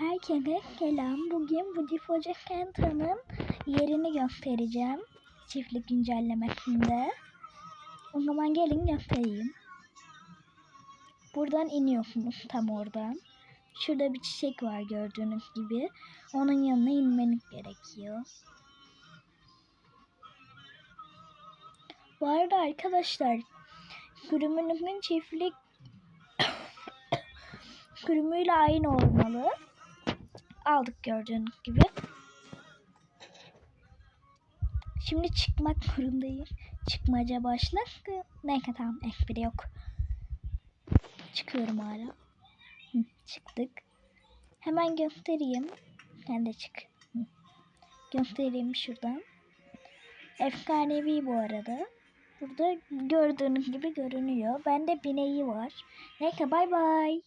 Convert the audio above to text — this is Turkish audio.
Herkese selam. Bugün bu Difoca Kenta'nın yerini göstereceğim. Çiftlik güncellemesinde. O zaman gelin göstereyim. Buradan iniyorsunuz tam oradan. Şurada bir çiçek var gördüğünüz gibi. Onun yanına inmeniz gerekiyor. Bu arada arkadaşlar sürümünüzün çiftlik sürümüyle aynı olmalı. Aldık gördüğünüz gibi. Şimdi çıkmak zorundayım. Çıkmaca başla. Neyse tamam espri yok. Çıkıyorum hala. Çıktık. Hemen göstereyim. Sen de çık. Göstereyim şuradan. Efsanevi bu arada. Burada gördüğünüz gibi görünüyor. Bende bineği var. Neyse bay bay.